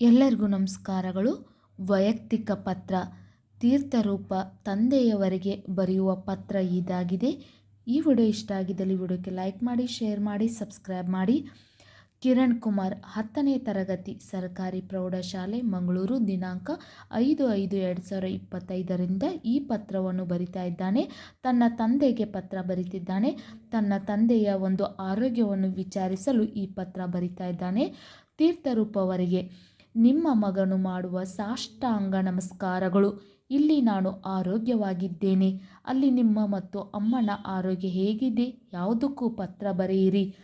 ಎಲ್ಲರಿಗೂ ನಮಸ್ಕಾರಗಳು. ವೈಯಕ್ತಿಕ ಪತ್ರ, ತೀರ್ಥರೂಪ ತಂದೆಯವರಿಗೆ ಬರೆಯುವ ಪತ್ರ ಇದಾಗಿದೆ. ಈ ವಿಡಿಯೋ ಇಷ್ಟ ಆಗಿದ್ದಲ್ಲಿ ವಿಡಿಯೋಕ್ಕೆ ಲೈಕ್ ಮಾಡಿ, ಶೇರ್ ಮಾಡಿ, ಸಬ್ಸ್ಕ್ರೈಬ್ ಮಾಡಿ. ಕಿರಣ್ ಕುಮಾರ್ ಹತ್ತನೇ ತರಗತಿ ಸರ್ಕಾರಿ ಪ್ರೌಢಶಾಲೆ, ಮಂಗಳೂರು, ದಿನಾಂಕ ಐದು ಐದು ಎರಡು ಸಾವಿರ ಇಪ್ಪತ್ತೈದರಿಂದ ಈ ಪತ್ರವನ್ನು ಬರಿತಾ ಇದ್ದಾನೆ. ತನ್ನ ತಂದೆಗೆ ಪತ್ರ ಬರಿತಿದ್ದಾನೆ. ತನ್ನ ತಂದೆಯ ಒಂದು ಆರೋಗ್ಯವನ್ನು ವಿಚಾರಿಸಲು ಈ ಪತ್ರ ಬರಿತಾ ಇದ್ದಾನೆ. ತೀರ್ಥರೂಪವರಿಗೆ ನಿಮ್ಮ ಮಗನು ಮಾಡುವ ಸಾಷ್ಟಾಂಗ ನಮಸ್ಕಾರಗಳು. ಇಲ್ಲಿ ನಾನು ಆರೋಗ್ಯವಾಗಿದ್ದೇನೆ. ಅಲ್ಲಿ ನಿಮ್ಮ ಮತ್ತು ಅಮ್ಮನ ಆರೋಗ್ಯ ಹೇಗಿದೆ? ಯಾವುದಕ್ಕೂ ಪತ್ರ ಬರೆಯಿರಿ.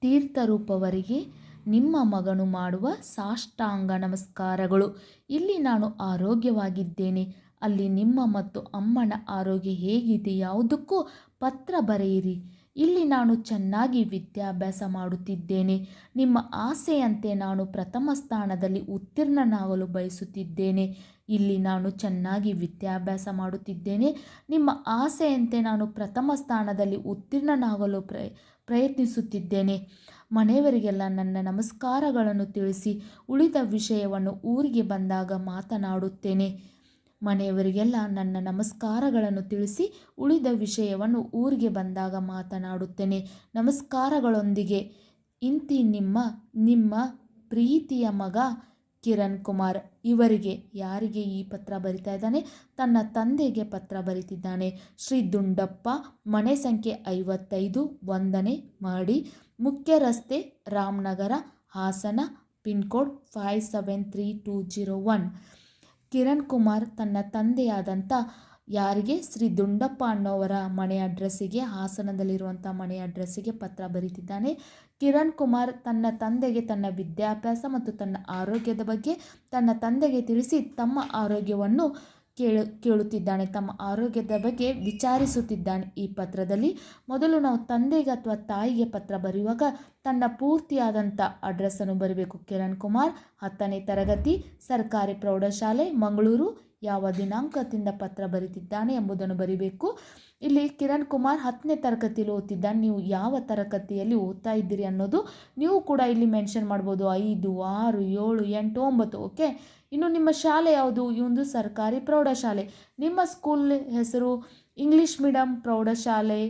ತೀರ್ಥರೂಪವರಿಗೆ ನಿಮ್ಮ ಮಗನು ಮಾಡುವ ಸಾಷ್ಟಾಂಗ ನಮಸ್ಕಾರಗಳು. ಇಲ್ಲಿ ನಾನು ಆರೋಗ್ಯವಾಗಿದ್ದೇನೆ. ಅಲ್ಲಿ ನಿಮ್ಮ ಮತ್ತು ಅಮ್ಮನ ಆರೋಗ್ಯ ಹೇಗಿದೆ? ಯಾವುದಕ್ಕೂ ಪತ್ರ ಬರೆಯಿರಿ. ಇಲ್ಲಿ ನಾನು ಚೆನ್ನಾಗಿ ವಿದ್ಯಾಭ್ಯಾಸ ಮಾಡುತ್ತಿದ್ದೇನೆ. ನಿಮ್ಮ ಆಸೆಯಂತೆ ನಾನು ಪ್ರಥಮ ಸ್ಥಾನದಲ್ಲಿ ಉತ್ತೀರ್ಣನಾಗಲು ಬಯಸುತ್ತಿದ್ದೇನೆ. ಇಲ್ಲಿ ನಾನು ಚೆನ್ನಾಗಿ ವಿದ್ಯಾಭ್ಯಾಸ ಮಾಡುತ್ತಿದ್ದೇನೆ. ನಿಮ್ಮ ಆಸೆಯಂತೆ ನಾನು ಪ್ರಥಮ ಸ್ಥಾನದಲ್ಲಿ ಉತ್ತೀರ್ಣನಾಗಲು ಪ್ರಯ, ಪ್ರಯತ್ನಿಸುತ್ತಿದ್ದೇನೆ. ಮನೆಯವರಿಗೆಲ್ಲ ನನ್ನ ನಮಸ್ಕಾರಗಳನ್ನು ತಿಳಿಸಿ ಉಳಿದ ವಿಷಯವನ್ನು ಊರಿಗೆ ಬಂದಾಗ ಮಾತನಾಡುತ್ತೇನೆ. ಮನೆಯವರಿಗೆಲ್ಲ ನನ್ನ ನಮಸ್ಕಾರಗಳನ್ನು ತಿಳಿಸಿ ಉಳಿದ ವಿಷಯವನ್ನು ಊರಿಗೆ ಬಂದಾಗ ಮಾತನಾಡುತ್ತೇನೆ. ನಮಸ್ಕಾರಗಳೊಂದಿಗೆ ಇಂತಿ ನಿಮ್ಮ ನಿಮ್ಮ ಪ್ರೀತಿಯ ಮಗ ಕಿರಣ್ ಕುಮಾರ್. ಇವರಿಗೆ ಯಾರಿಗೆ ಈ ಪತ್ರ ಬರಿತಾ ಇದ್ದಾನೆ? ತನ್ನ ತಂದೆಗೆ ಪತ್ರ ಬರಿತಿದ್ದಾನೆ. ಶ್ರೀ ದುಂಡಪ್ಪ, ಮನೆ ಸಂಖ್ಯೆ ಐವತ್ತೈದು, ಒಂದನೇ ಮಾಡಿ ಮುಖ್ಯ ರಸ್ತೆ Ramanagara, Hassan pincode five seven three two zero one. Kiran Kumar ತನ್ನ ತಂದೆಯಾದಂಥ ಯಾರಿಗೆ? ಶ್ರೀ ದುಂಡಪ್ಪ ಅನ್ನೋವರ ಮನೆ ಅಡ್ರೆಸ್ಸಿಗೆ, ಹಾಸನದಲ್ಲಿರುವಂಥ ಮನೆ ಅಡ್ರೆಸ್ಸಿಗೆ ಪತ್ರ ಬರೀತಿದ್ದಾನೆ. ಕಿರಣ್ ಕುಮಾರ್ ತನ್ನ ತಂದೆಗೆ ತನ್ನ ವಿದ್ಯಾಭ್ಯಾಸ ಮತ್ತು ತನ್ನ ಆರೋಗ್ಯದ ಬಗ್ಗೆ ತನ್ನ ತಂದೆಗೆ ತಿಳಿಸಿ ತಮ್ಮ ಆರೋಗ್ಯವನ್ನು ಕೇಳು, ಕೇಳುತ್ತಿದ್ದಾನೆ. ತಮ್ಮ ಆರೋಗ್ಯದ ಬಗ್ಗೆ ವಿಚಾರಿಸುತ್ತಿದ್ದಾನೆ. ಈ ಪತ್ರದಲ್ಲಿ ಮೊದಲು ನಾವು ತಂದೆಗೆ ಅಥವಾ ತಾಯಿಗೆ ಪತ್ರ ಬರೆಯುವಾಗ ತನ್ನ ಪೂರ್ತಿಯಾದಂಥ ಅಡ್ರೆಸ್ಸನ್ನು ಬರಬೇಕು. ಕಿರಣ್ ಕುಮಾರ್, ಹತ್ತನೇ ತರಗತಿ, ಸರ್ಕಾರಿ ಪ್ರೌಢಶಾಲೆ, ಮಂಗಳೂರು ಯಾವ ದಿನಾಂಕದಿಂದ ಪತ್ರ ಬರೀತಿದ್ದಾನೆ ಎಂಬುದನ್ನು ಬರಿಬೇಕು. ಇಲ್ಲಿ ಕಿರಣ್ ಕುಮಾರ್ ಹತ್ತನೇ ತರಗತಿಯಲ್ಲಿ ಓದ್ತಿದ್ದಾನೆ. ನೀವು ಯಾವ ತರಗತಿಯಲ್ಲಿ ಓದ್ತಾ ಇದ್ದೀರಿ ಅನ್ನೋದು ನೀವು ಕೂಡ ಇಲ್ಲಿ ಮೆನ್ಷನ್ ಮಾಡ್ಬೋದು. ಐದು, ಆರು, ಏಳು, ಎಂಟು, ಒಂಬತ್ತು, ಓಕೆ? ಇನ್ನು ನಿಮ್ಮ ಶಾಲೆ ಯಾವುದು? ಈ ಒಂದು ಸರ್ಕಾರಿ ಪ್ರೌಢಶಾಲೆ. ನಿಮ್ಮ ಸ್ಕೂಲ್ ಹೆಸರು? ಇಂಗ್ಲೀಷ್ ಮೀಡಿಯಮ್ ಪ್ರೌಢಶಾಲೆ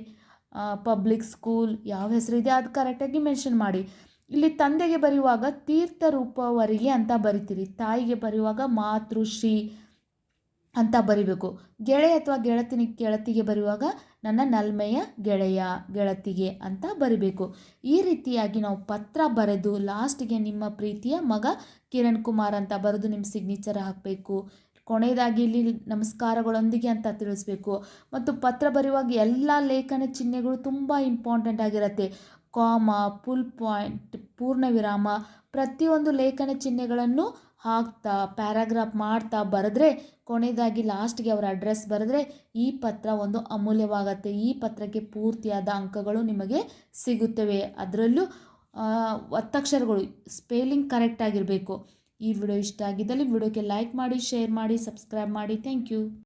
ಪಬ್ಲಿಕ್ ಸ್ಕೂಲ್ ಯಾವ ಹೆಸರಿದೆ ಅದು ಕರೆಕ್ಟಾಗಿ ಮೆನ್ಷನ್ ಮಾಡಿ. ಇಲ್ಲಿ ತಂದೆಗೆ ಬರೆಯುವಾಗ ತೀರ್ಥರೂಪವರಿಗೆ ಅಂತ ಬರಿತೀರಿ. ತಾಯಿಗೆ ಬರೆಯುವಾಗ ಮಾತೃಶ್ರೀ. ಅಂತ ಬರಿಬೇಕು. ಗೆಳೆಯ ಅಥವಾ ಗೆಳತಿನ ಗೆಳತಿಗೆ ಬರೆಯುವಾಗ ನನ್ನ ನಲ್ಮೆಯ ಗೆಳೆಯ ಗೆಳತಿಗೆ ಅಂತ ಬರಿಬೇಕು. ಈ ರೀತಿಯಾಗಿ ನಾವು ಪತ್ರ ಬರೆದು ಲಾಸ್ಟಿಗೆ ನಿಮ್ಮ ಪ್ರೀತಿಯ ಮಗ ಕಿರಣ್ ಕುಮಾರ್ ಅಂತ ಬರೆದು ನಿಮ್ಮ ಸಿಗ್ನೇಚರ್ ಹಾಕಬೇಕು. ಕೊನೆಯದಾಗಿ ಇಲ್ಲಿ ನಮಸ್ಕಾರಗಳೊಂದಿಗೆ ಅಂತ ತಿಳಿಸ್ಬೇಕು. ಮತ್ತು ಪತ್ರ ಬರೆಯುವಾಗ ಎಲ್ಲ ಲೇಖನ ಚಿಹ್ನೆಗಳು ತುಂಬ ಇಂಪಾರ್ಟೆಂಟ್ ಆಗಿರುತ್ತೆ. ಕಾಮ, ಪುಲ್ ಪಾಯಿಂಟ್ ಪೂರ್ಣ ವಿರಾಮ ಪ್ರತಿಯೊಂದು ಲೇಖನ ಚಿಹ್ನೆಗಳನ್ನು ಹಾಕ್ತಾ, ಪ್ಯಾರಾಗ್ರಾಫ್ ಮಾಡ್ತಾ ಬರೆದ್ರೆ, ಕೊನೆಯದಾಗಿ ಲಾಸ್ಟ್ಗೆ ಅವರ ಅಡ್ರೆಸ್ ಬರೆದ್ರೆ ಈ ಪತ್ರ ಒಂದು ಅಮೂಲ್ಯವಾಗತ್ತೆ. ಈ ಪತ್ರಕ್ಕೆ ಪೂರ್ತಿಯಾದ ಅಂಕಗಳು ನಿಮಗೆ ಸಿಗುತ್ತವೆ. ಅದರಲ್ಲೂ ಒತ್ತಕ್ಷರಗಳು ಸ್ಪೆಲ್ಲಿಂಗ್ ಕರೆಕ್ಟ್ ಆಗಿರಬೇಕು. ಈ ವಿಡಿಯೋ ಇಷ್ಟ ಆಗಿದ್ದಲ್ಲಿ ವಿಡಿಯೋಕ್ಕೆ ಲೈಕ್ ಮಾಡಿ, ಶೇರ್ ಮಾಡಿ, ಸಬ್ಸ್ಕ್ರೈಬ್ ಮಾಡಿ. Thank you.